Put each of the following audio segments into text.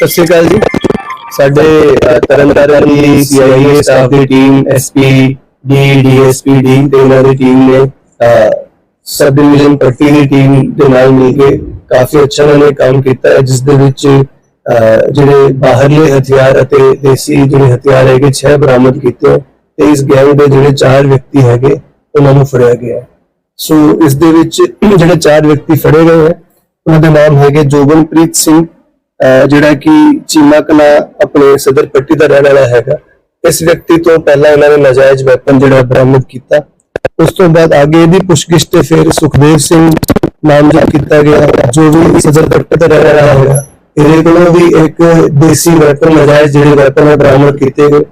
ਸਤਿ ਸ਼੍ਰੀ ਅਕਾਲ ਜੀ। ਸਾਡੇ ਅ, ਤਰਨਤਾਰਨ ਦੀ ਸੀਆਈਏ ਸਟਾਫ ਦੀ team SP D DSP D ਤੇ ਉਹਨਾਂ ਦੀ ਟੀਮ ਨੇ ਸਬ ਡਿਵੀਜ਼ਨ ਪੱਟੀ ਦੀ ਟੀਮ ਦੇ ਨਾਲ ਮਿਲ ਕੇ ਕਾਫੀ ਅੱਛਾ ਉਹਨਾਂ ਨੇ ਕੰਮ ਕੀਤਾ ਹੈ ਜਿਸ ਦੇ ਵਿੱਚ ਜਿਹੜੇ ਬਾਹਰਲੇ ਹਥਿਆਰ ਅਤੇ ਦੇਸੀ ਜਿਹੜੇ ਹਥਿਆਰ ਹੈਗੇ ਛੇ ਬਰਾਮਦ ਕੀਤੇ ਤੇ ਇਸ ਗੈਂਗ ਦੇ ਜਿਹੜੇ ਚਾਰ ਵਿਅਕਤੀ ਹੈਗੇ ਉਹਨਾਂ ਨੂੰ ਫੜਿਆ ਗਿਆ ਸੋ ਇਸ ਦੇ ਵਿੱਚ ਜਿਹੜੇ ਚਾਰ ਵਿਅਕਤੀ ਫੜੇ ਗਏ ਹੈ ਉਹਨਾਂ ਦੇ ਨਾਮ ਹੈਗੇ ਜੋਬਨਪ੍ਰੀਤ ਸਿੰਘ ਜਿਹੜਾ ਕਿ ਚੀਮਾ ਕਲਾ ਆਪਣੇ ਸਦਰ ਪੱਟੀ ਦਾ ਰਹਿਣ ਵਾਲਾ ਹੈਗਾ, ਇਸ ਵਿਅਕਤੀ ਤੋਂ ਪਹਿਲਾਂ ਇਹਨਾਂ ਨੇ ਨਾਜਾਇਜ਼ ਵੈਪਨ ਜਿਹੜਾ ਬਰਾਮਦ ਕੀਤਾ। ਉਸ ਤੋਂ ਬਾਅਦ ਅੱਗੇ ਇਹਦੀ ਪੁੱਛਗਿੱਛ ਤੇ ਫਿਰ ਸੁਖਦੇਵ ਸਿੰਘ ਨਾਮਜ਼ਦ ਕੀਤਾ ਗਿਆ, ਜੋ ਵੀ ਸਦਰ ਪੱਟੀ ਦਾ ਰਹਿਣ ਵਾਲਾ ਹੈਗਾ, ਇਹਦੇ ਕੋਲੋਂ ਵੀ ਇੱਕ ਦੇਸੀ ਵੈਪਨ, ਨਾਜਾਇਜ਼ ਜਿਹੜੇ ਵੈਪਨ ਬਰਾਮਦ ਕੀਤੇ ਗਏ।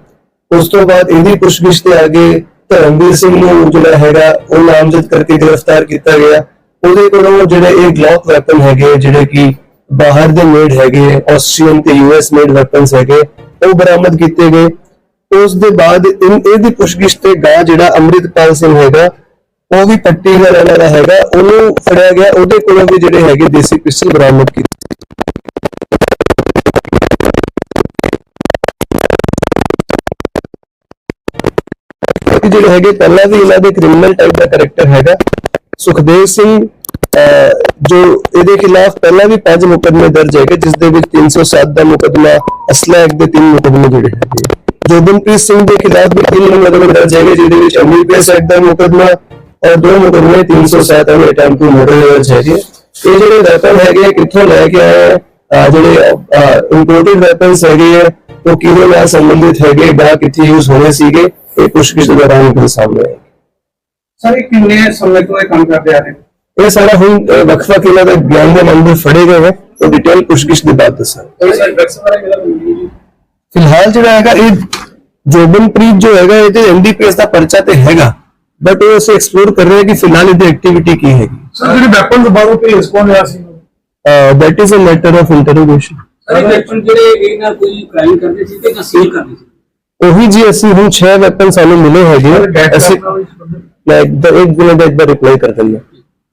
ਉਸ ਤੋਂ ਬਾਅਦ ਇਹਦੀ ਪੁੱਛਗਿੱਛ ਤੇ ਅੱਗੇ ਧਰਮਵੀਰ ਸਿੰਘ ਨੂੰ ਜਿਹੜਾ ਹੈਗਾ, ਉਹ ਨਾਮਜ਼ਦ ਕਰਕੇ ਗ੍ਰਿਫਤਾਰ ਕੀਤਾ ਗਿਆ। ਉਹਦੇ ਕੋਲੋਂ ਜਿਹੜੇ ਇਹ ਗਲੌਕ ਵੈਪਨ ਹੈਗੇ ਜਿਹੜੇ ਕਿ ਬਾਹਰ ਦੇ ਮੇਡ ਹੈਗੇ ਆਸਟਰੀਅਨ ਤੇ ਯੂਐਸ ਮੇਡ ਵੈਪਨਸ ਹੈਗੇ, ਉਹ ਬਰਾਮਦ ਕੀਤੇ ਗਏ। ਉਸ ਦੇ ਬਾਅਦ ਇਹਦੀ ਪੁੱਛਗਿੱਛ ਤੇ ਗਾ ਜਿਹੜਾ ਅੰਮ੍ਰਿਤਪਾਲ ਸਿੰਘ ਹੈਗਾ, ਉਹ ਵੀ ਪੱਟੀ ਦਾ ਵਾਲਾ ਹੈਗਾ, ਉਹਨੂੰ ਫੜਿਆ ਗਿਆ, ਉਹਦੇ ਕੋਲੋਂ ਵੀ ਜਿਹੜੇ ਹੈਗੇ ਦੇਸੀ ਪਿਸਟਲ ਬਰਾਮਦ ਕੀਤੇ ਜਿਹੜੇ ਹੈਗੇ, ਪਹਿਲਾਂ ਵੀ ਇਹਨਾਂ ਦੇ ਕ੍ਰਿਮੀਨਲ ਟਾਈਪ ਦਾ ਕੈਰੈਕਟਰ ਹੈਗਾ। ਸੁਖਦੇਵ ਸਿੰਘ ਜੋ ਇਹਦੇ ਖਿਲਾਫ ਪਹਿਲਾਂ ਵੀ ਪੰਜ ਮੁਕੱਦਮੇ ਦਰਜ ਹੈਗੇ ਜਿਸ ਦੇ ਵਿੱਚ 307 ਦਾ ਮੁਕੱਦਮਾ ਅਸਲਾ ਐਕਟ ਦੇ ਤਿੰਨ ਮੁਕੱਦਮੇ ਜਿਹੜੇ ਹੈਗੇ ਜੋਬਨਪ੍ਰੀਤ ਸਿੰਘ ਦੇ ਖਿਲਾਫ ਵੀ ਤਿੰਨ ਮੁਕੱਦਮੇ ਦਰਜ ਹੈਗੇ ਜਿਹਦੇ ਵਿੱਚ ਐਮਬੀਪੀਐਸ ਐਕਟ ਦਾ ਮੁਕੱਦਮਾ ਔਰ ਦੋ ਮੁਕੱਦਮੇ 307 ਐਂਡ ਅਟੈਂਪਟ ਟੂ ਮਰਡਰ ਦਰਜ ਹੈਗੇ ਇਹ ਜਿਹੜੇ ਵੈਪਨ ਹੈਗੇ ਕਿੱਥੋਂ ਲੈ ਕੇ ਆਏ ਆ? ਅਹ, ਜਿਹੜੇ ਇੰਪੋਰਟਡ ਵੈਪਨਸ ਹੈਗੇ ਆ ਉਹ ਕਿਹਦੇ ਨਾਲ ਸੰਬੰਧਿਤ ਹੈਗੇ? ਜਾਂ ਕਿੱਥੇ ਯੂਜ਼ ਹੋਣੇ ਸੀਗੇ? ਇਹ ਪੁੱਛਗਿੱਛ ਦੇ ਦੌਰਾਨ ਨਿਕਲ ਸਾਹਮਣੇ ਆਏ। ਸਰ ਇਹ ਕਿੰਨੇ ਸਮੇਂ ਤੋਂ ਇਹ ਕੰਮ ਕਰਦੇ ਆ ਰਹੇ ਇਹ ਸਾਰਾ ਹੁਣ ਅਹ, ਵੱਖ-ਵੱਖ ਇਹਨਾਂ ਦੇ ਗਿਆਨ ਦੇ ਨੰਬਰ ਫੜੇ ਗਏ ਹੈ ਉਹ ਡਿਟੇਲ ਪੁੱਛਗਿੱਛ ਦੇ ਬਾਅਦ ਦੱਸਾਂ ਕੋਈ ਸਰ ਡਰਗਸ ਬਾਰੇ ਗੱਲ ਹੁੰਦੀ ਜੀ ਫਿਲਹਾਲ ਜਿਹੜਾ ਹੈਗਾ ਇਹ ਜੋਬਨਪ੍ਰੀਤ ਜੋ ਹੈਗਾ ਇਹ ਤੇ ਐਨਡੀਪੀਐਸ ਦਾ ਪਰਚਾ ਤੇ ਹੈਗਾ ਬਟ ਉਹ ਅਸੀਂ ਐਕਸਪਲੋਰ ਕਰ ਰਹੇ ਹਾਂ ਕਿ ਫਿਲਹਾਲ ਇਹਦੀ ਐਕਟੀਵਿਟੀ ਕੀ ਹੈਗੀ ਸਰ ਜਿਹੜੇ ਵੈਪਨ ਬਾਹਰੋਂ ਭੇਜ ਕੋਣ ਰਿਹਾ ਸੀ that is a matter of interrogation sir ਇਹ ਵੈਪਨ ਜਿਹੜੇ ਇਹ ਨਾਲ ਕੋਈ ਕ੍ਰਾਈਮ ਕਰਦੇ ਸੀ ਤੇ ਜਾਂ ਸੇਲ ਕਰਦੇ ਸੀ ਉਹੀ ਜੀ ਅਸੀਂ ਹੁਣ 6 ਵੈਪਨ ਸਾਨੂੰ ਮਿਲੇ ਹੈਗੇ ਅਸੀਂ ਮੈਂ ਇੱਕ ਦਾ ਇੱਕ ਦਿਨ ਦਾ ਇੱਕ ਦਾ ਰਿਪਲਾਈ ਕਰ ਦਿੰਦਾ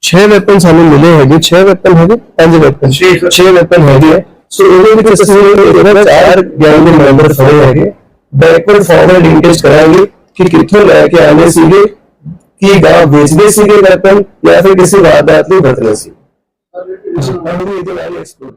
6 ਵੈਪਨ ਸਾਨੂੰ ਮਿਲੇ ਹੈਗੇ 6 ਵੈਪਨ ਹੈਗੇ 5 ਵੈਪਨ ਛੇ, sir। 6 ਵੈਪਨ ਹੈਗੇ। ਸੋ ਉਹਦੇ ਵਿੱਚ ਅਸੀਂ ਇਹਦਾ ਚਾਰ ਗੈਂਗ ਦੇ ਮੈਂਬਰ ਫੜੇ ਹੈਗੇ ਬੈਕਵਰਡ ਫਾਰਵਰਡ ਇੰਟੈਸਟ ਕਰਾਂਗੇ ਕਿ ਕਿੱਥੋਂ ਲੈ ਕੇ ਆਨੇ ਸੀਗੇ ਕੀ ਗਾ ਵੇਚਦੇ ਸੀਗੇ ਵੈਪਨ ਜਾਂ ਫਿਰ ਕਿਸੇ ਵਾਰਦਾਤ ਨੂੰ ਵਰਤਦੇ ਸੀ ਸਾਨੂੰ ਇਹਦੇ ਬਾਰੇ ਐਕਸਪਲੋਰ